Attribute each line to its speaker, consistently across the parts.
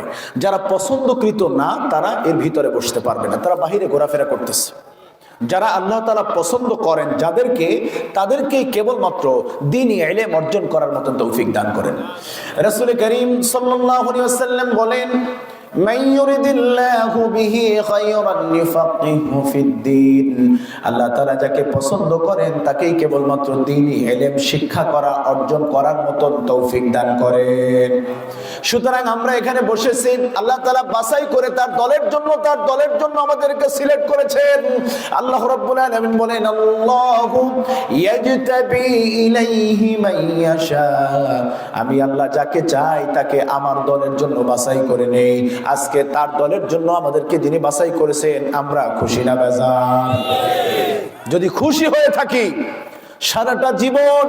Speaker 1: হয় যারা পছন্দকৃত না, তারা এর ভিতরে বসতে পারবে না। তারা বাহিরে ঘোরাফেরা করতেছে। যারা আল্লাহ তালা পছন্দ করেন যাদেরকে, তাদেরকে কেবলমাত্র দিনই এলেম অর্জন করার মতন তৌফিক দান করেন। রসুল করিম সাল্লাম বলেন যাকে পছন্দ করেন, তাকেই কেবলমাত্র তিনি শিক্ষা করা, অর্জন করার তৌফিক দান করেন। সুতরাং আমরা এখানে বসেছি, আল্লাহ তালা করে তার দলের জন্য, তার দলের জন্য আমাদেরকে সিলেক্ট করেছেন। আল্লাহ বলেন আমি আল্লাহ যাকে চাই, তাকে আমার দলের জন্য বাছাই করে নেই। আজকে তার দলের জন্য আমাদেরকে যিনি বাছাই করেছেন, আমরা খুশি না বেজান যদি খুশি হয়ে থাকি, সারাটা জীবন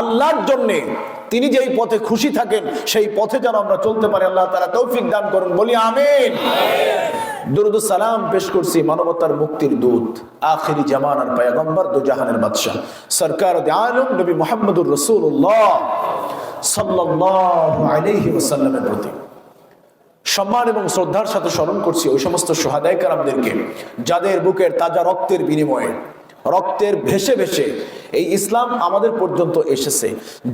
Speaker 1: আল্লাহর জন্য তিনি যেই পথে খুশি থাকেন, সেই পথে যেন আমরা চলতে পারি। আল্লাহ তারা তৌফিক দান করুন, বলি আমিন। দুরুদ সালাম পেশ করছি মানবতার মুক্তির দূত, আখিরি জামানার পায়গম্বর দু জাহানের বাদশাহ, সরকার আলম নবী মোহাম্মদুর রসুল্লাহ সাল্লাল্লাহু আলাইহি ওয়াসাল্লামের প্রতি। সম্মান এবং শ্রদ্ধার সাথে স্মরণ করছি ওই সমস্ত সোহাদায় কারামদেরকে যাদের বুকের তাজা রক্তের বিনিময়ে, রক্তের ভেসে ভেসে এই ইসলাম আমাদের পর্যন্ত এসেছে।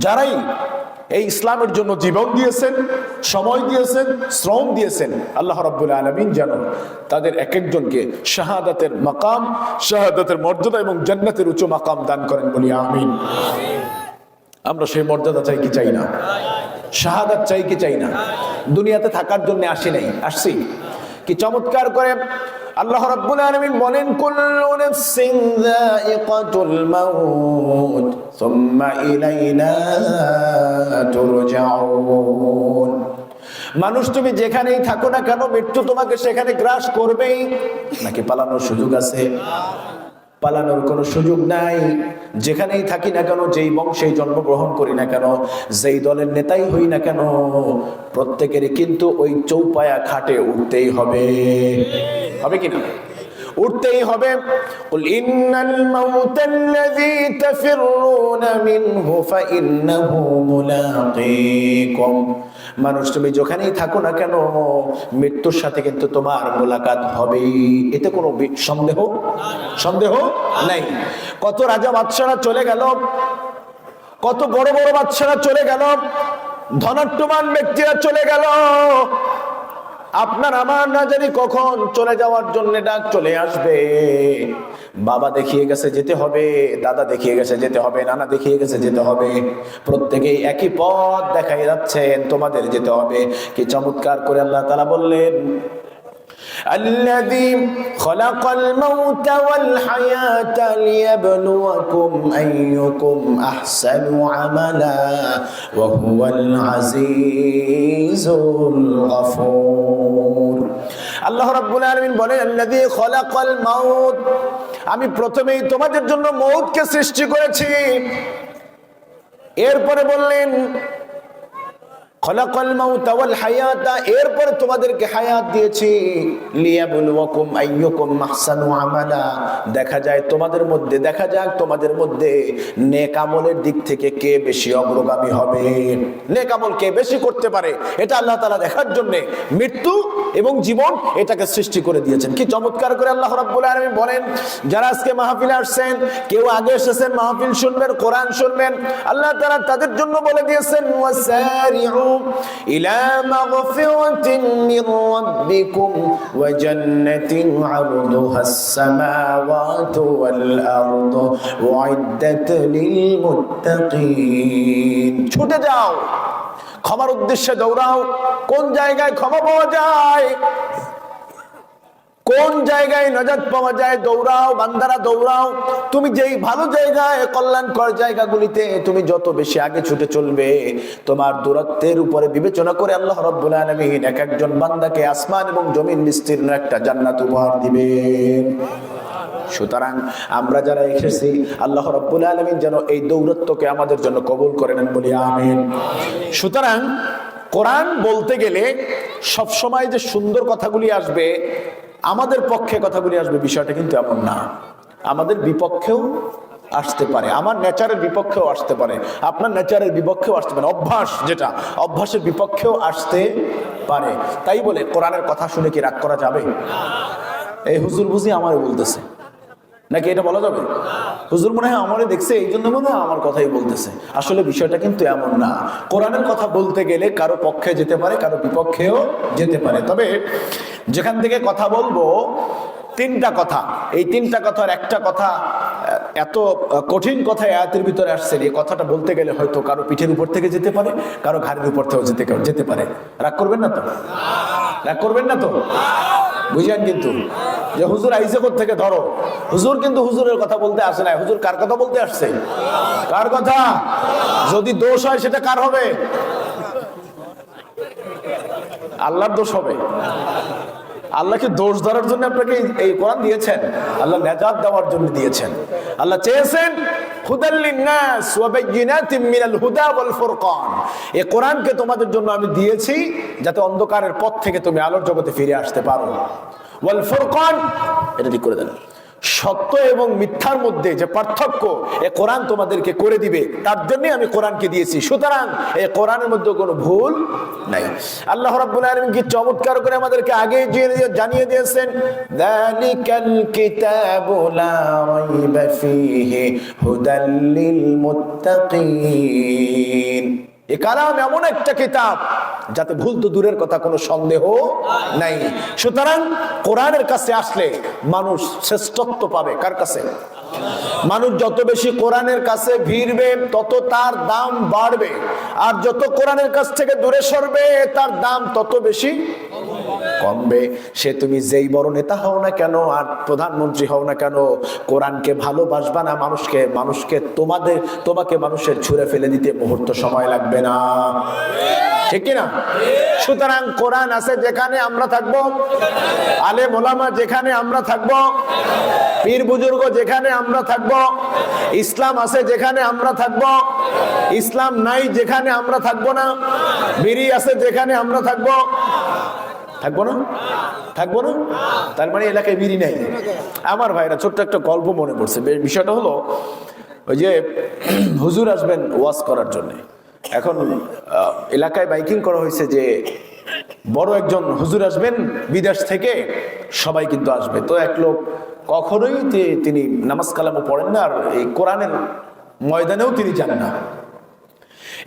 Speaker 1: যারাই এই ইসলামের জন্য জীবন দিয়েছেন, সময় দিয়েছেন, শ্রম দিয়েছেন, আল্লাহ রাব্বুল আলমিন যেন তাদের এক একজনকে শাহাদাতের মাকাম, শাহাদাতের মর্যাদা এবং জান্নাতের উঁচু মাকাম দান করেন বলি আমিন। আমরা সেই মর্যাদা চাই কি চাই না? শাহাদাত চাই কি চাই না? দুনিয়াতে থাকার জন্য আসি নাই। আসছি। কি চমৎকার করে আল্লাহ রাব্বুল আলামিন বলেন, কুল্লু নাফসিন যায়িকাতুল মাউত, সুম্মা ইলাইনা তুরজাউন। মানুষ তুমি যেখানেই থাকো না কেন, মৃত্যু তোমাকে সেখানে গ্রাস করবেই। নাকি পালানোর সুযোগ আছে? পালানোর কোনো সুযোগ নাই। যেখানেই থাকি না কেন, যেই বংশে জন্মগ্রহণ করি না কেন, যেই দলের নেতাই হই না কেন, প্রত্যেকেরই কিন্তু ওই চৌপায়া খাটে উঠতেই হবে। হবে কি না উঠতেই হবে قل إن الموت الذي تفرون منه فإنه ملاقيكم মানুষ তুমি যেখানেই থাকো না কেন মৃত্যুর সাথে কিন্তু তোমার মোলাকাত হবেই এতে কোনো বি- সন্দেহ সন্দেহ নাই কত রাজা বাদশারা চলে গেল কত বড় বড় বাদশারা চলে গেল ধনাট্যমান ব্যক্তিরা চলে গেল আপনার আমার না জানি কখন চলে যাওয়ার জন্য ডাক চলে আসবে। বাবা দেখিয়ে গেছে যেতে হবে, দাদা দেখিয়ে গেছে যেতে হবে, নানা দেখিয়ে গেছে যেতে হবে। প্রত্যেকেই একই পথ দেখাই যাচ্ছেন, তোমাদের যেতে হবে। কি চমৎকার করে আল্লাহ তারা বললেন الذي خلق الموت والحياة ليبلوكم أيكم أحسن عملا وهو العزيز الغفور আল্লাহ রাব্বুল আলামিন বলেন আল্লাযী খলাকাল মাউত আমি প্রথমেই তোমাদের জন্য মৌতকে সৃষ্টি করেছি এরপরে বললেন মৃত্যু এবং জীবন এটাকে সৃষ্টি করে দিয়েছেন। কি চমৎকার করে আল্লাহ আলামিন বলেন, যারা আজকে মাহফিলে আসছেন, কেউ আগে এসেছেন, মাহফিল শুনবেন, কোরআন শুনবেন, আল্লাহ তাআলা তাদের জন্য বলে দিয়েছেন ইলা مغفرة من ربكم وجنة عرضها السماوات والأرض أعدت মুত্তাকিন ছুটে যাও। ক্ষমার উদ্দেশ্যে দৌড়াও। কোন জায়গায় ক্ষমা পাওয়া যায়? কোন জায়গায় নাজাত পাওয়া যায়? দৌড়াও, বান্দারা দৌড়াও। তুমি যেই ভালো জায়গায় কল্যাণকর জায়গাগুলিতে, তুমি যত বেশি আগে ছুটে চলবে, তোমার দূরত্বের উপরে বিবেচনা করে আল্লাহ রাব্বুল আলামিন এক একজন বান্দাকে আসমান এবং জমিন বিস্তীর্ণ একটা জান্নাত উপহার দিবেন। সুতরাং আমরা যারা এসেছি, আল্লাহ রাব্বুল আলমিন যেন এই দৌরত্বকে আমাদের জন্য কবুল করে নেন বলি আমিন। সুতরাং কোরআন বলতে গেলে সব সময় যে সুন্দর কথাগুলি আসবে আমাদের পক্ষে কথাগুলি আসবে বিষয়টা কিন্তু এমন না। আমাদের বিপক্ষেও আসতে পারে। আমার নেচারের বিপক্ষেও আসতে পারে। আপনার নেচারের বিপক্ষেও আসতে পারে। অভ্যাস যেটা, অভ্যাসের বিপক্ষেও আসতে পারে। তাই বলে কোরআনের কথা শুনে কি রাগ করা যাবে? এই হুজুর বুঝি আমার বলতেছে। নাকি এটা বলা যাবে? হুজুর মনে হয় আমারে দেখছে এই জন্য মনে হয় আমার কথাই বলতেছে। আসলে বিষয়টা কিন্তু এমন না। কোরআনের কথা বলতে গেলে কারও পক্ষে যেতে পারে, কারও বিপক্ষেও যেতে পারে। তবে যেখান থেকে কথা বলব, তিনটা কথা। এই তিনটা কথার একটা কথা, এত কঠিন কথা আয়াতের ভিতরে আসছে এই কথাটা বলতে গেলে হয়তো কারও পিঠের উপর থেকে যেতে পারে, কারও ঘাড়ের উপর থেকেও যেতে যেতে পারে। রাগ করবেন না তো? রাগ করবেন না তো? বুঝলেন কিন্তু। যে হুজুর আইসে থেকে ধরো। হুজুর কিন্তু হুজুরের কথা বলতে আসে না হুজুর কার কথা বলতে আসছে? কার কথা? যদি দোষ হয় সেটা কার হবে? আল্লাহর দোষ হবে। আল্লাহকে দোষ ধরার জন্য আপনাকে এই- কোরআন দিয়েছেন? আল্লাহ নেজাত দেওয়ার জন্য দিয়েছেন। আল্লাহ চেয়েছেন এই কোরআনকে তোমাদের জন্য আমি দিয়েছি যাতে অন্ধকারের পথ থেকে তুমি আলোর জগতে ফিরে আসতে পারো। ওয়াল করে দেন। সত্য এবং মিথ্যার মধ্যে যে পার্থক্য এ কোরআন তোমাদেরকে করে দিবে, তার জন্য আমি কোরআনকে দিয়েছি। সুতরাং এই কোরআনের মধ্যে কোনো ভুল নাই। আল্লাহ রাব্বুল কি চমৎকার করে আমাদেরকে আগে জানিয়ে দিয়েছেন যালিকাল কিতাবু লা এ কালাম এমন একটা কিতাব যাতে ভুল তো দূরের কথা, কোনো সন্দেহ নাই। সুতরাং কোরআনের কাছে আসলে মানুষ শ্রেষ্ঠত্ব পাবে। কার কাছে? মানুষ যত বেশি কোরআনের কাছে ভিড়বে, তত তার দাম বাড়বে। আর যত কোরআনের কাছ থেকে দূরে সরবে, তার দাম তত বেশি কমবে। সে তুমি যেই বড় নেতা হও না কেন, আর প্রধানমন্ত্রী হও না কেন, কোরআনকে ভালোবাসবা না মানুষকে মানুষকে তোমাদের, তোমাকে মানুষের ছুঁড়ে ফেলে দিতে মুহূর্ত সময় লাগবে না। ঠিক না সুতরাং কোরআন আছে যেখানে আমরা থাকব আলে মোলামা যেখানে আমরা থাকব, পীর বুজুর্গ যেখানে আমরা থাকব, ইসলাম আছে যেখানে আমরা থাকব, ইসলাম নাই যেখানে আমরা থাকব না, বিড়ি আছে যেখানে আমরা থাকব থাকব না? থাকব না? তার মানে এলাকায় বিড়ি নাই। আমার ভাইরা ছোট্ট একটা গল্প মনে পড়ছে। বিষয়টা হলো, ওই যে হুজুর আসবেন ওয়াজ করার জন্য। এখন এলাকায় বাইকিং করা হয়েছে যে বড় একজন হুজুর আসবেন বিদেশ থেকে, সবাই কিন্তু আসবে। তো এক লোক কখনোই তিনি নামাজ কালামও পড়েন না, আর এই কোরআনের ময়দানেও তিনি যান না।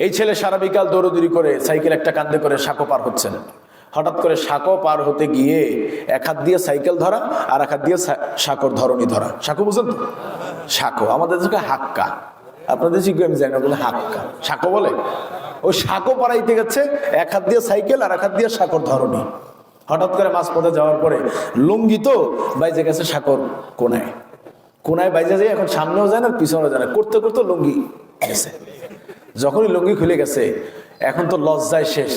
Speaker 1: এই ছেলে সারা বিকাল দৌড়দৌড়ি করে সাইকেল একটা কান্দে করে সাঁকো পার হচ্ছেন। হঠাৎ করে সাঁকো পার হতে গিয়ে এক হাত দিয়ে সাইকেল ধরা আর এক হাত দিয়ে সাঁকোর ধরনি ধরা। সাঁকো বুঝেন তো? সাঁকো। আমাদের দেশে হাক্কা। আপনাদের শিখবে আমি জানি বলে হাক্কা। সাঁকো বলে? ওই সাঁকো পাড়াইতে গেছে, এক হাত দিয়ে সাইকেল আর এক হাত দিয়ে সাঁকোর ধরনি হঠাৎ করে মাছ পথে যাওয়ার পরে লুঙ্গি তো বাইজে গেছে সাঁকোর কোনায়। কোনায় বাইজে যায় এখন সামনেও যায় না, পিছনেও যায় না। করতে করতে লুঙ্গি গেছে। যখনই লুঙ্গি খুলে গেছে, এখন তো লজ্জায় শেষ।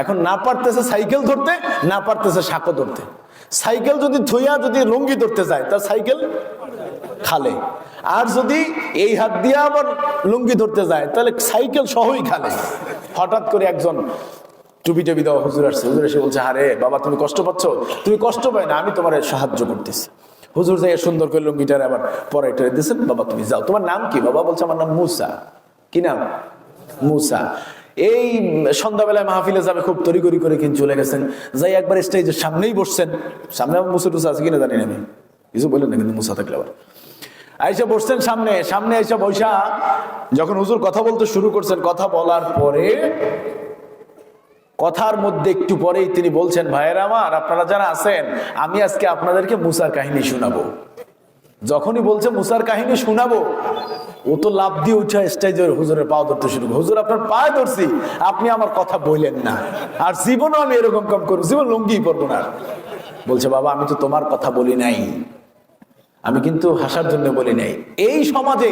Speaker 1: এখন না পারতেছে সাইকেল ধরতে, না পারতেছে সাঁকো ধরতে। সাইকেল যদি ধুইয়া যদি লুঙ্গি ধরতে যায়, তার সাইকেল খালে। আর যদি এই হাত দিয়ে আবার লুঙ্গি ধরতে যায়, তাহলে সাইকেল সহই খালে। হঠাৎ করে একজন টুপি টুপি দেওয়া হুজুর আসছে। হুজুর এসে বলছে, আরে বাবা, তুমি কষ্ট পাচ্ছ? তুমি কষ্ট পাই না, আমি তোমার সাহায্য করতেছি। হুজুর যাই সুন্দর করে লুঙ্গিটার আবার পরে দিয়েছেন, বাবা, তুমি যাও। তোমার নাম কি? বাবা, বলছে আমার নাম মুসা। কি নাম? মুসা। এই সন্ধ্যাবেলায় মাহফিলে যাবে, খুব তড়িগড়ি করে কিন্তু চলে গেছেন। যাই একবার স্টেজের সামনেই বসছেন। সামনে আমার মুসা টুসা আছে কিনা জানি আমি। কিছু বললেন না কিন্তু মুসা থাকলে আবার। আইসা বসছেন সামনে সামনে আইসা বৈশা যখন হুজুর কথা বলতে শুরু করছেন, কথা বলার পরে কথার মধ্যে একটু পরেই তিনি বলছেন, ভাইয়েরা আমার, আপনারা যারা আছেন, আমি আজকে আপনাদেরকে মুসার কাহিনী শোনাবো। যখনই বলছে, মুসার কাহিনী শোনাবো, ও তো লাভ দিয়ে উঠে স্টেজের হুজুরের পাও ধরতে শুরু হুজুর, আপনার পায়ে ধরছি, আপনি আমার কথা বললেন না। আর জীবনও আমি এরকম কম করব, জীবন লুঙ্গি পরবো না। বলছে, বাবা, আমি তো তোমার কথা বলি নাই। আমি কিন্তু হাসার জন্য বলি নাই। এই সমাজে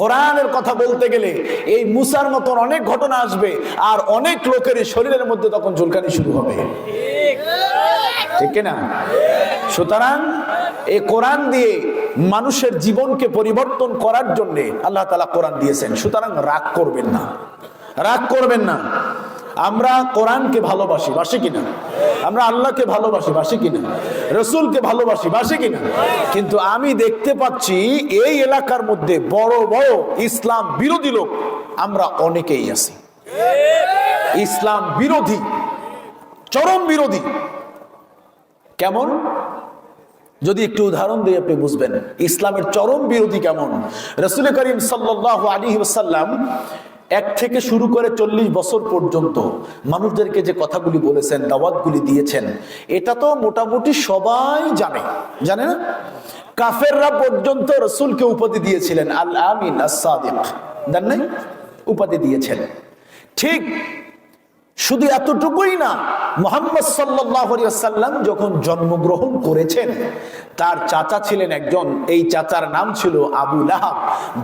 Speaker 1: কোরআনের কথা বলতে গেলে এই মুসার মতন অনেক ঘটনা আসবে, আর অনেক লোকের শরীরের মধ্যে তখন চুলকানি শুরু হবে। ঠিক। না? সুতরাং এই কোরআন দিয়ে মানুষের জীবনকে পরিবর্তন করার জন্য আল্লাহ তালা কোরআন দিয়েছেন। সুতরাং রাগ করবেন না। রাগ করবেন না। আমরা কোরআনকে ভালোবাসি, বাসি কিনা? আমরা আল্লাহকে ভালোবাসি, বাসি কিনা? রসুলকে ভালোবাসি, বাসি কিনা? কিন্তু আমি দেখতে পাচ্ছি এই এলাকার মধ্যে বড় বড় ইসলাম বিরোধী লোক আমরা অনেকেই আছি। ইসলাম বিরোধী, চরম বিরোধী। কেমন? যদি একটু উদাহরণ দিয়ে আপনি বুঝবেন, ইসলামের চরম বিরোধী কেমন? রসুল করিম সাল্লাহ আলী সাল্লাম এক থেকে শুরু করে চল্লিশ বছর পর্যন্ত মানুষদেরকে যে কথাগুলি বলেছেন, দাওয়াতগুলি দিয়েছেন, এটা তো মোটামুটি সবাই জানে। জানে না? কাফেররা পর্যন্ত রসুলকে উপাধি দিয়েছিলেন আল আমিন আসাদিক জান উপাধি দিয়েছেন। ঠিক শুধু এতটুকুই না, মোহাম্মদ সাল্লাম যখন জন্মগ্রহণ করেছেন, তার চাচা ছিলেন একজন, এই চাচার নাম ছিল আবু লাহাব,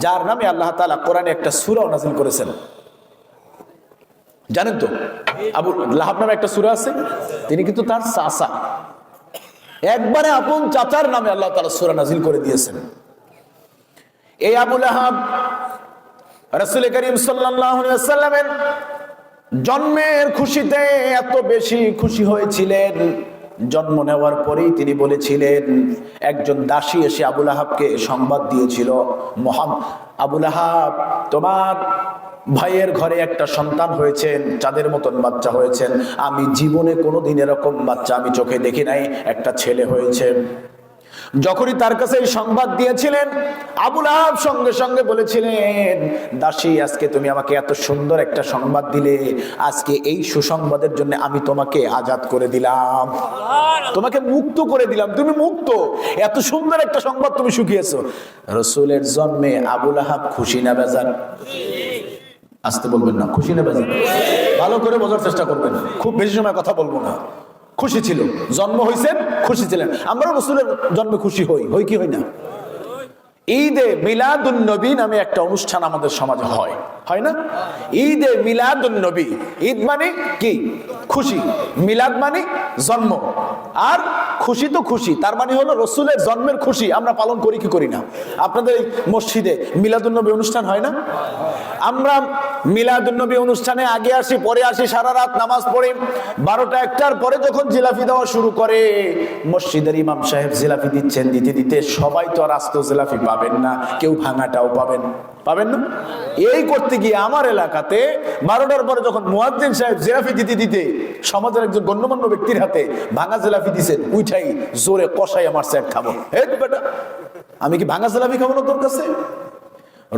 Speaker 1: যার নামে আল্লাহ তালা কোরআনে একটা সুরাও নাজিল করেছেন। জানেন তো, আবু লাহাব নামে একটা সুরা আছে, তিনি কিন্তু তার চাচা। একবারে আপন চাচার নামে আল্লাহ তালা সুরা নাজিল করে দিয়েছেন। এই আবু লাহাব, রসুল করিম সাল্লামের জন্মের খুশিতে এত বেশি খুশি হয়েছিলেন। জন্ম নেওয়ার পরেই তিনি বলেছিলেন, একজন দাসী এসে আবুল আহাবকে সংবাদ দিয়েছিল। মহাম আবুল আহাব, তোমার ভাইয়ের ঘরে একটা সন্তান হয়েছেন, চাঁদের মতন বাচ্চা হয়েছেন। আমি জীবনে কোনোদিন এরকম বাচ্চা আমি চোখে দেখি নাই। একটা ছেলে হয়েছে। যখনই তার কাছে এই সংবাদ দিয়েছিলেন, আবুল আহাব সঙ্গে সঙ্গে বলেছিলেন, দাসী, আজকে তুমি আমাকে এত সুন্দর একটা সংবাদ দিলে। আজকে এই সুসংবাদের জন্য আমি তোমাকে আজাদ করে দিলাম। তোমাকে মুক্ত করে দিলাম। তুমি মুক্ত। এত সুন্দর একটা সংবাদ তুমি শুকিয়েছো। রসুলের জন্মে আবুল আহাব খুশি না বেজার? আসতে বলবেন না, খুশি না বেজার? ভালো করে বোঝার চেষ্টা করবেন। খুব বেশি সময় কথা বলব না। খুশি ছিল। জন্ম হয়েছেন খুশি ছিলেন। আমরা রসুলের জন্মে খুশি হই। হই কি হই না? ঈদে মিলাদুন নবী নামে একটা অনুষ্ঠান আমাদের সমাজে হয়। হয় না? ঈদে মিলাদুন নবী। ঈদ মানে কি? খুশি। মিলাদ মানে জন্ম। আর খুশি তো খুশি, তার মানে হলো রসুলের জন্মের খুশি, আমরা পালন করি কি করি না? আপনাদের এই মসজিদে মিলাদুন্নবী অনুষ্ঠান হয় না? আমরা মিলাদুন্নবী অনুষ্ঠানে আগে আসি, পরে আসি, সারা রাত নামাজ পড়ি। বারোটা একটার পরে যখন জিলাফি দেওয়া শুরু করে, মসজিদের ইমাম সাহেব জিলাফি দিচ্ছেন, দিতে দিতে সবাই তো আর আস্ত জিলাফি পাবেন না, কেউ ভাঙাটাও পাবেন। পাবেন না। এই করতে গিয়ে আমার এলাকাতে বারোটার পরে যখন মুয়াজ্জিন সাহেব জিলাফি দিতে দিতে সমাজের একজন গণ্যমান্য ব্যক্তির হাতে ভাঙা জেলাফি দিছেন উঠাই জোরে কষাই আমার স্যার খাব। হে বেটা, আমি কি ভাঙা জেলাফি খাব না তোর কাছে?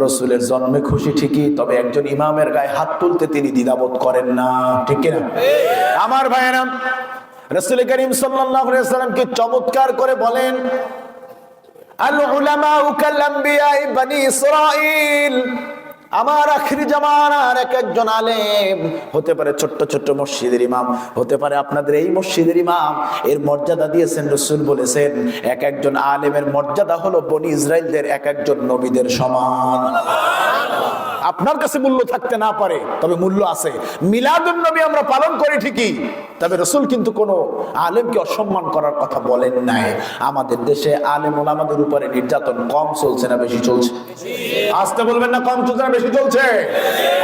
Speaker 1: রসুলের জন্মে খুশি ঠিকই, তবে একজন ইমামের গায়ে হাত তুলতে তিনি দ্বিধাবোধ করেন না, ঠিক না আমার ভাইয়েরা, রসুল করিম সাল্লামকে চমৎকার করে বলেন আল উলামা কাল আম্বিয়া বনি ইসরাইল আমার আখির জামানার এক একজন আলেম, হতে পারে ছোট্ট ছোট্ট মসজিদের ইমাম, হতে পারে আপনাদের এই মসজিদের ইমাম, এর মর্যাদা দিয়েছেন রসুল বলেছেন, এক একজন আলেমের মর্যাদা হলো বনি ইসরায়েলদের এক একজন নবীদের সমান। আপনার কাছে মূল্য থাকতে না পারে, তবে মূল্য আছে। মিলাদুন নবী আমরা পালন করি ঠিকই, তবে রসুল কিন্তু কোনো আলেমকে অসম্মান করার কথা বলেন নাই। আমাদের দেশে আলেম ওলামাদের উপরে নির্যাতন কম চলছে না বেশি চলছে? আসতে বলবেন না, কম চলছে না, বেশি চলছে?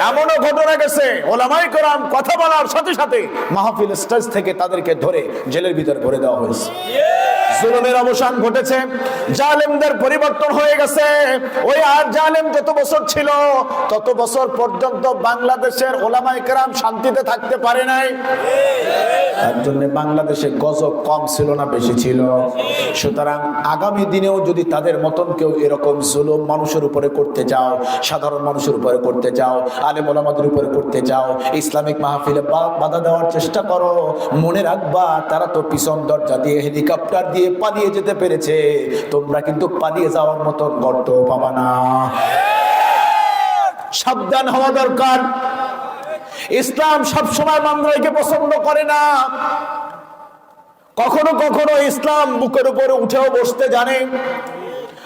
Speaker 1: এমনও ঘটনা গেছে, ওলামাই করাম কথা বলার সাথে সাথে মাহফিল স্টেজ থেকে তাদেরকে ধরে জেলের ভিতরে ভরে দেওয়া হয়েছে। জুলুমের অবসান ঘটেছে, জালেমদের পরিবর্তন হয়ে গেছে। ওই আর জালেম যত বছর ছিল, তত বছর পর্যন্ত বাংলাদেশের ওলামাই কেরাম শান্তিতে থাকতে পারে নাই। তার জন্য বাংলাদেশে গজব কম ছিল না, বেশি ছিল। সুতরাং আগামী দিনেও যদি তাদের মতন কেউ এরকম জুলুম মানুষের উপরে করতে যাও, সাধারণ মানুষের উপরে করতে যাও, আলেম ওলামাদের উপরে করতে যাও, ইসলামিক মাহফিলে বাধা দেওয়ার চেষ্টা করো, মনে রাখবা, তারা তো পিছন দরজা দিয়ে হেলিকপ্টার দিয়ে পালিয়ে যেতে পেরেছে। তোমরা কিন্তু পালিয়ে যাওয়ার মতো গর্ত পাবা না। সাবধান হওয়া দরকার। ইসলাম সবসময় মানুষকে পছন্দ করে না। কখনো কখনো ইসলাম বুকের উপরে উঠেও বসতে জানে।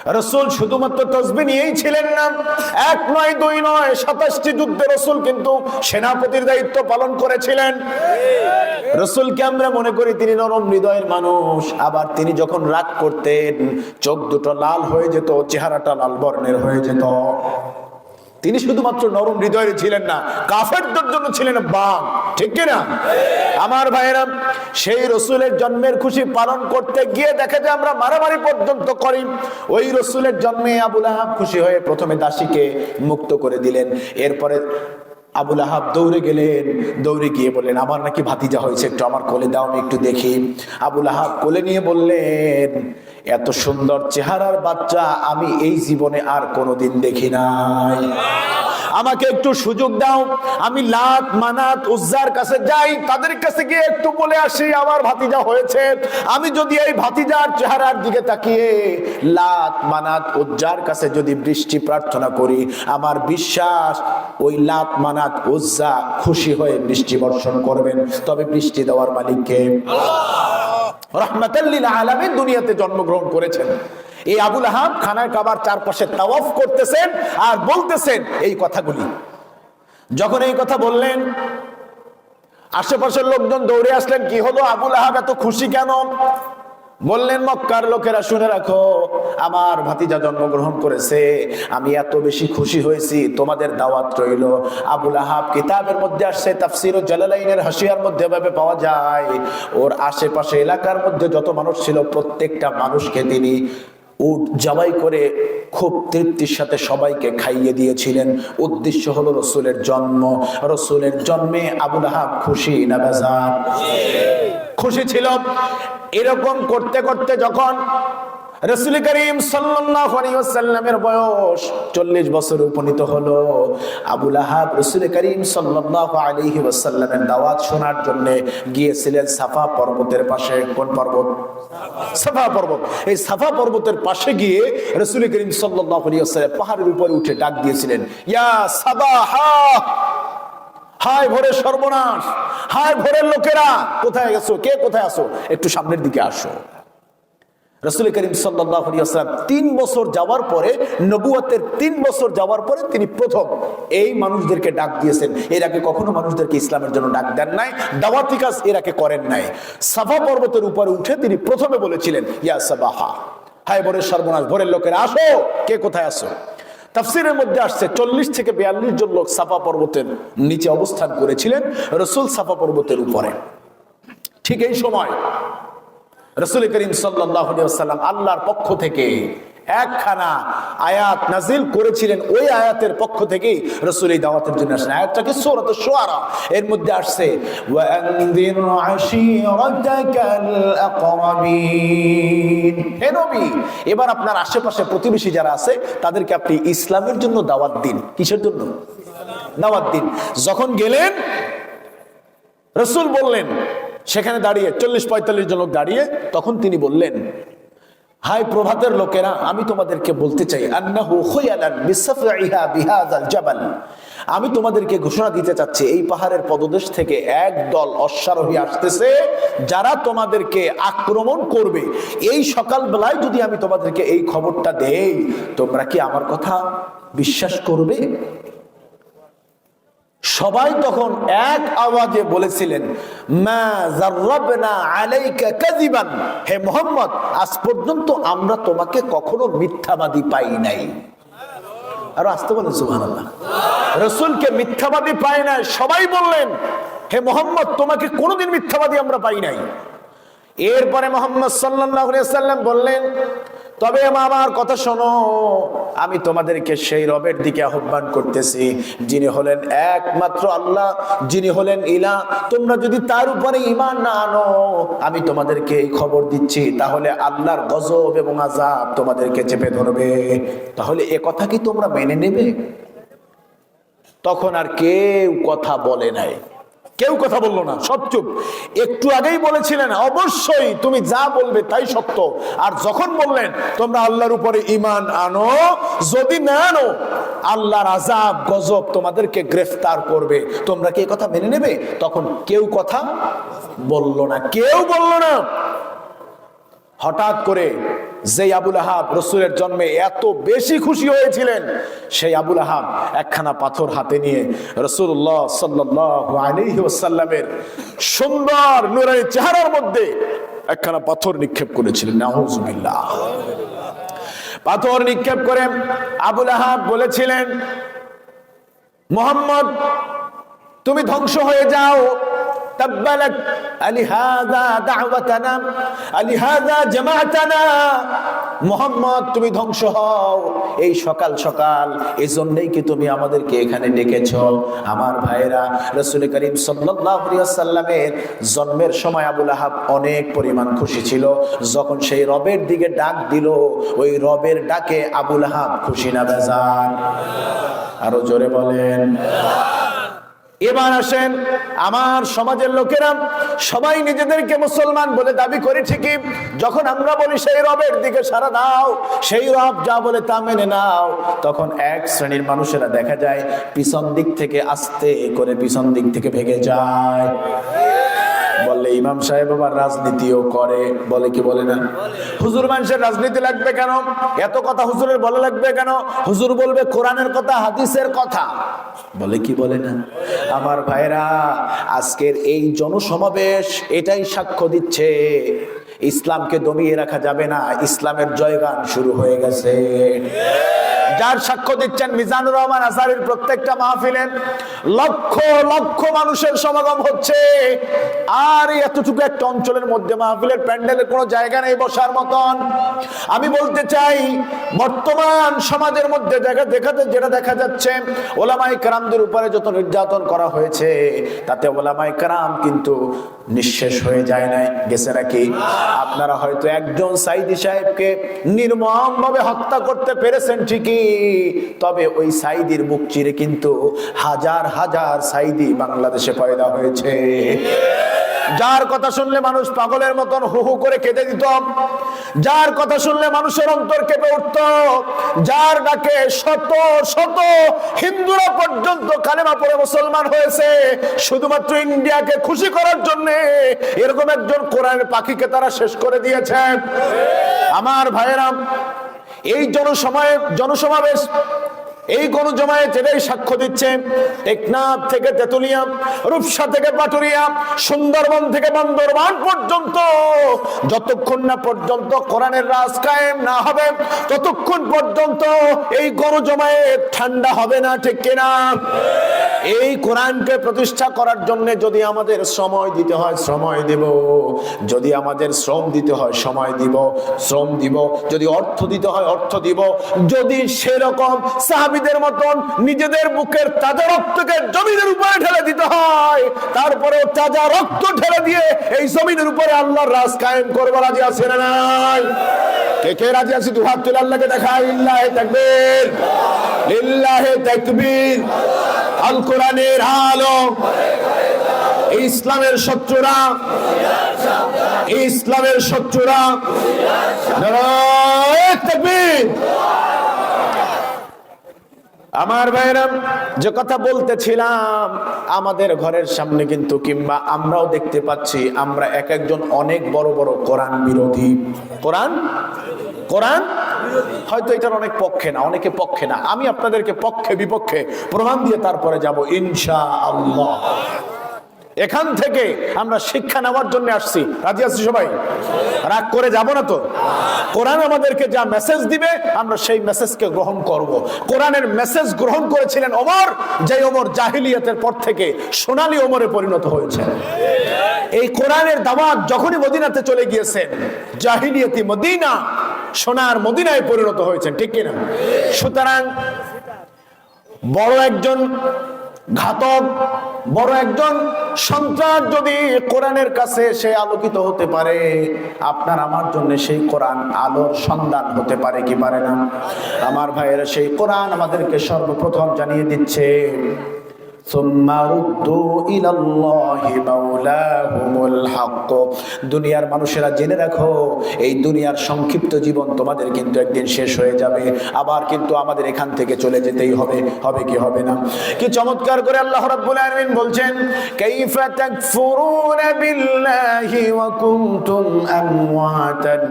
Speaker 1: রসুল শুধুমাত্র তসবি নিয়েই ছিলেন না। এক নয়, দুই নয়, সাতাশটি যুদ্ধে রসুল কিন্তু সেনাপতির দায়িত্ব পালন করেছিলেন। রসুলকে আমরা মনে করি তিনি নরম হৃদয়ের মানুষ। আবার তিনি যখন রাগ করতেন, চোখ দুটো লাল হয়ে যেত, চেহারাটা লাল বর্ণের হয়ে যেত। তিনি শুধুমাত্র নরম হৃদয়ের ছিলেন না, কাফেরদের জন্য ছিলেন বাম, ঠিক কিনা? আমার ভাইয়েরা, সেই রসুলের জন্মের খুশি পালন করতে গিয়ে দেখে যে আমরা মারামারি পর্যন্ত করি। ওই রসুলের জন্মে আবুল আহাব খুশি হয়ে প্রথমে দাসীকে মুক্ত করে দিলেন। এরপরে আবুল আহাব দৌড়ে গেলেন, দৌড়ে গিয়ে বললেন, আমার নাকি ভাতিজা হয়েছে, একটু আমার কোলে দাও, আমি একটু দেখি। আবুল আহাব কোলে নিয়ে বললেন এত সুন্দর চেহারার বাচ্চা আমি এই জীবনে আর কোনোদিন দেখি নাই। আমাকে একটু সুযোগ দাও, আমি লাত, মানাত, উজ্জার কাছে যাই, তাদের কাছে গিয়ে একটু বলে আসি, আমার ভাতিজা হয়েছে। আমি যদি এই ভাতিজার চেহারার দিকে তাকিয়ে লাত, মানাত, উজ্জার কাছে যদি বৃষ্টি প্রার্থনা করি, আমার বিশ্বাস ওই লাত, মানাত, উজ্জা খুশি হয়ে বৃষ্টি বর্ষণ করবেন। তবে বৃষ্টি দেওয়ার মালিককে রহমাতাল্লিল আলামিন দুনিয়াতে জন্মগ্রহণ করেছেন। এই আবুল আহাব খানায় কাবার চারপাশে তাওয়াফ করতেছেন আর বলতেছেন এই কথাগুলি। যখন এই কথা বললেন, আশেপাশের লোকজন দৌড়ে আসলেন, কি হলো আবুল আহাব, এত খুশি কেন? বললেন, মক্কার লোকেরা, শুনে রাখো, আমার ভাতিজা জন্মগ্রহণ করেছে। আমি এত বেশি খুশি হয়েছি। তোমাদের দাওয়াত রইল। আবুল আহাব কিতাবের মধ্যে আসছে, তাফসির ও জালালাইনের হাসিয়ার মধ্যে ভাবে পাওয়া যায়। ওর আশেপাশে এলাকার মধ্যে যত মানুষ ছিল, প্রত্যেকটা মানুষকে তিনি উট জবাই করে খুব তৃপ্তির সাথে সবাইকে খাইয়ে দিয়েছিলেন। উদ্দেশ্য হলো রসুলের জন্ম। রসুলের জন্মে আবুল আহাব খুশি না খুশি ছিল। এরকম করতে করতে যখন রসুল করিম আলাইহি বয়স 40 বছর উপনীত হলো। আবুল আহাব রসুল করিম সাল্লাল্লাহু আলাইহি ওয়াসাল্লামের দাওয়াত শোনার জন্য গিয়েছিলেন সাফা পর্বতের পাশে। কোন পর্বত? সাফা পর্বত। এই সাফা পর্বতের পাশে গিয়ে রসুল করিম সাল্লাল্লাহু আলাইহি ওয়াসাল্লাম পাহাড়ের উপরে উঠে ডাক দিয়েছিলেন, ইয়া সাবাহা! হায় ভোরের সর্বনাশ! হায় ভোরের লোকেরা! কোথায় গেছো কে কোথায় আসো একটু সামনের দিকে আসো। রসুল করিম সাল্লাম তিন বছর যাওয়ার পরে, নবুয়াতের তিন বছর যাওয়ার পরে তিনি প্রথম এই মানুষদেরকে ডাক দিয়েছেন। এর আগে কখনো মানুষদেরকে ইসলামের জন্য ডাক দেন নাই, দাওয়াতি কাজ এর আগে করেন নাই। সাফা পর্বতের উপরে উঠে তিনি প্রথমে বলেছিলেন, ইয়া সাবাহা, হায় ভোরের সর্বনাশ, ভোরের লোকেরা, আসো, কে কোথায় আসো তাফসিরের মধ্যে আসছে, চল্লিশ থেকে বিয়াল্লিশ জন লোক সাফা পর্বতের নিচে অবস্থান করেছিলেন, রসুল সাফা পর্বতের উপরে। ঠিক এই সময় রসুল করিম সাল্লাম আল্লাহর পক্ষ থেকে একখানা আয়াত নাজিল করেছিলেন। ওই আয়াতের পক্ষ থেকেই রসুল এই দাওয়াতের জন্য আসেন। আয়াতটাকে সূরাত সোয়ারা এর মধ্যে আসছে এবার আপনার আশেপাশে প্রতিবেশী যারা আছে, তাদেরকে আপনি ইসলামের জন্য দাওয়াত দিন। কিসের জন্য? দাওয়াত দিন। যখন গেলেন, রসুল বললেন সেখানে দাঁড়িয়ে চল্লিশ পঁয়তাল্লিশ জন লোক দাঁড়িয়ে তখন তিনি বললেন হাই প্রভাতের লোকেরা, আমি তোমাদেরকে বলতে চাই আমি তোমাদেরকে ঘোষণা দিতে চাচ্ছি, এই পাহাড়ের পদদেশ থেকে এক দল অশ্বারোহী আসতেছে, যারা তোমাদেরকে আক্রমণ করবে। এই সকালবেলায় যদি আমি তোমাদেরকে এই খবরটা দেই, তোমরা কি আমার কথা বিশ্বাস করবে? সবাই তখন এক আওয়াজে বলেছিলেন হে মোহাম্মদ, আজ পর্যন্ত আমরা তোমাকে কখনো মিথ্যাবাদী পাই নাই। আর আসতে বলেন, সুবহানাল্লাহ। রসুলকে মিথ্যাবাদী পাই নাই, সবাই বললেন, হে মোহাম্মদ, তোমাকে কোনোদিন মিথ্যাবাদী আমরা পাই নাই। এরপরে মোহাম্মদ আলাইহি সাল্লাম বললেন তবে আমার কথা শোনো। আমি তোমাদেরকে সেই রবের দিকে আহ্বান করতেছি, যিনি হলেন একমাত্র আল্লাহ, যিনি হলেন ইলা। তোমরা যদি তার উপরে ইমান না আনো, আমি তোমাদেরকে এই খবর দিচ্ছি, তাহলে আল্লাহর গজব এবং আজাব তোমাদেরকে চেপে ধরবে। তাহলে এ কথা কি তোমরা মেনে নেবে? তখন আর কেউ কথা বলে নাই। কেউ কথা বলল না, সব চুপ। একটু আগেই বলেছিলেন, অবশ্যই তুমি যা বলবে তাই সত্য। আর যখন বললেন, তোমরা আল্লাহর উপরে ইমান আনো, যদি না আনো, আল্লাহর আজাব গজব তোমাদেরকে গ্রেফতার করবে। তোমরা কি কথা মেনে নেবে? তখন কেউ কথা বলল না, কেউ বলল না। হঠাৎ করে যে আবুল আহাব রসুলের জন্মে এত বেশি খুশি হয়েছিলেন, সেই আবুল আহাব একখানা পাথর হাতে নিয়ে রসুল্লাহ সাল্লামের সুন্দর নুরানি চেহারার মধ্যে একখানা পাথর নিক্ষেপ করেছিলেন। নাহুজুবিল্লাহ পাথর নিক্ষেপ করে আবুল আহাব বলেছিলেন, মোহাম্মদ, তুমি ধ্বংস হয়ে যাও তাব্বালাক আলিহাযা দাওয়াতানা আলিহাযা জামাতানা। মোহাম্মদ, তুমি ধ্বংস হও। এই সকাল সকাল এই জন্যই কি তুমি আমাদেরকে এখানে ডেকেছ? আমার ভাইরা রসুল করিম আলাইহি জন্মের সময় আবুল আহাব অনেক পরিমাণ খুশি ছিল। যখন সেই রবের দিকে ডাক দিল, ওই রবের ডাকে আবুল আহাব খুশি না বেজান আরও জোরে বলেন। এবার আসেন আমার সমাজের লোকেরা, সবাই নিজেদেরকে মুসলমান বলে দাবি করে ঠিকই, যখন আমরা বলি সেই রবের দিকে সারা দাও, সেই রব যা বলে তা মেনে নাও, তখন এক শ্রেণির মানুষেরা দেখা যায় পিছন দিক থেকে আস্তে করে পিছন দিক থেকে ভেঙে যায়। বললে ইমাম সাহেব আবার রাজনীতিও করে, বলে কি বলে না? হুজুর মানুষের রাজনীতি লাগবে কেন? এত কথা হুজুরের বলে লাগবে কেন? হুজুর বলবে কোরআনের কথা, হাদিসের কথা। বলে কি বলে না? আমার ভাইরা আজকের এই জনসমাবেশ এটাই সাক্ষ্য দিচ্ছে। ইসলামকে দমিয়ে রাখা যাবে না। ইসলামের জয়গান শুরু হয়ে গেছে। যার সাক্ষ্য দিচ্ছেন মিজানুর রহমান আসারের প্রত্যেকটা মাহফিলে লক্ষ লক্ষ মানুষের সমাগম হচ্ছে। আর এতটুকু একটা অঞ্চলের মধ্যে মাহফিলের প্যান্ডেলের কোনো জায়গা নেই বসার মতন। আমি বলতে চাই, বর্তমান সমাজের মধ্যে দেখা দেখাতে যেটা দেখা যাচ্ছে ওলামাই কারামদের উপরে যত নির্যাতন করা হয়েছে, তাতে ওলামাই কারাম কিন্তু নিঃশেষ হয়ে যায় নাই। গেছে নাকি? আপনারা হয়তো একজন সাইদি সাহেবকে নির্মম ভাবে হত্যা করতে পেরেছেন ঠিকই, তবে ওই সাইদির বুক চিরে কিন্তু হাজার হাজার সাইদি বাংলাদেশে পয়দা হয়েছে। যার কথা শুনলে মানুষ পাগলের মতন হু হু করে কেঁদে দিত, যার কথা শুনলে মানুষের অন্তর কেঁপে উঠত, যার ডাকে শত শত হিন্দুরা পর্যন্ত কালেমা পড়ে মুসলমান হয়েছে, শুধুমাত্র ইন্ডিয়াকে খুশি করার জন্য এরকম একজন কোরআনের পাখিকে তারা শেষ করে দিয়েছে আমার ভাইয়েরাম এই জনসময় জনসমাবেশ এই গণজমায়েত এটাই সাক্ষ্য দিচ্ছে টেকনাফ থেকে তেতুলিয়া, রূপসা থেকে পাটুরিয়া, সুন্দরবন থেকে বান্দরবান পর্যন্ত। যতক্ষণ না পর্যন্ত কোরআনের রাজ কায়েম না হবে, ততক্ষণ পর্যন্ত এই গণজমায়েত ঠান্ডা হবে না, ঠিক কিনা? এই কোরআনকে প্রতিষ্ঠা করার জন্য যদি আমাদের সময় দিতে হয়, সময় দেব। যদি আমাদের শ্রম দিতে হয়, সময় দিব, শ্রম দিব। যদি অর্থ দিতে হয়, অর্থ দিব। যদি সেরকম সাহাবিদের মতন নিজেদের বুকের তাজা রক্তকে জমিনের উপরে ঢেলে দিতে হয়। তারপরে তাজা রক্ত ঢেলে দিয়ে এই জমিনের উপরে আল্লাহর রাজ কায়েম করব, রাজি আছে না নাই? কে কে রাজি আছে? দু হাত তুলে আল্লাহকে ইল্লাহে তাকবীর। লিল্লাহে তাকবীর। আল কোরআনের ইসলামের শত্রুরা। ইসলামের শত্রুরা। আমার ভাইরাম যে কথা বলতেছিলাম, আমাদের ঘরের সামনে কিন্তু কিংবা আমরাও দেখতে পাচ্ছি, আমরা এক একজন অনেক বড় বড় কোরআন বিরোধী। কোরআন? কোরআন? হয়তো এটার অনেক পক্ষে না, অনেকে পক্ষে না। আমি আপনাদেরকে পক্ষে, বিপক্ষে প্রমাণ দিয়ে তারপরে যাব ইনশা আল্লাহ এখান থেকে আমরা শিক্ষা নেওয়ার জন্য আসছি। রাজি আসছি সবাই? রাগ করে যাব না তো? কোরআন আমাদেরকে যা মেসেজ দিবে, আমরা সেই মেসেজকে গ্রহণ করব। কোরআনের মেসেজ গ্রহণ করেছিলেন ওমর যে ওমর জাহিলিয়াতের পর থেকে সোনালি ওমরে পরিণত হয়েছে। এই কোরআনের দাওয়াত যখনই মদিনাতে চলে গিয়েছেন, জাহিলিয়াতি মদিনা সোনার মদিনায় পরিণত হয়েছেন, ঠিক কিনা? সুতরাং বড় একজন ঘাতক, বড় একজন সন্ত্রাস যদি কোরআনের কাছে সে আলোকিত হতে পারে, আপনার আমার জন্য সেই কোরআন আলোর সন্ধান হতে পারে কি পারে না? আমার ভাইয়েরা, সেই কোরআন আমাদেরকে সর্বপ্রথম জানিয়ে দিচ্ছে দুনিয়ার মানুষেরা জেনে রাখো, এই দুনিয়ার সংক্ষিপ্ত জীবন তোমাদের কিন্তু একদিন শেষ হয়ে যাবে। আবার কিন্তু আমাদের এখান থেকে চলে যেতেই হবে। হবে কি হবে না? কি চমৎকার করে আল্লাহ রাব্বুল আলামিন বলছেন, কাইফা তাকফুরুনা বিল্লাহি ওয়া কুনতুম আমওয়াতান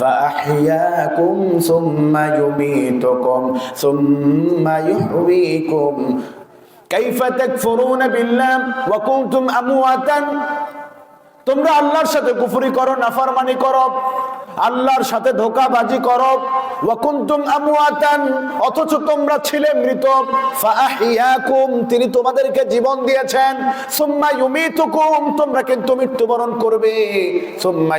Speaker 1: ফাআহইয়াকুম সুম্মা ইউমীতুকুম সুম্মা তাকফুরুনা বিল্লাহ ওয়া কুনতুম আমওয়াতান। তোমরা আল্লাহর সাথে কুফরি করো, নাফরমানি করো, আল্লাহর সাথে ধোকাবাজি করো। ওয়াকুনতুম আমওয়াতান, অথচ তোমরা ছিলে মৃত। ফাআহিয়াকুম, তিনি তোমাদেরকে জীবন দিয়েছেন। সুম্মা ইউমিতুকুম, তোমরা কিন্তু মৃত্যুবরণ করবে। সুম্মা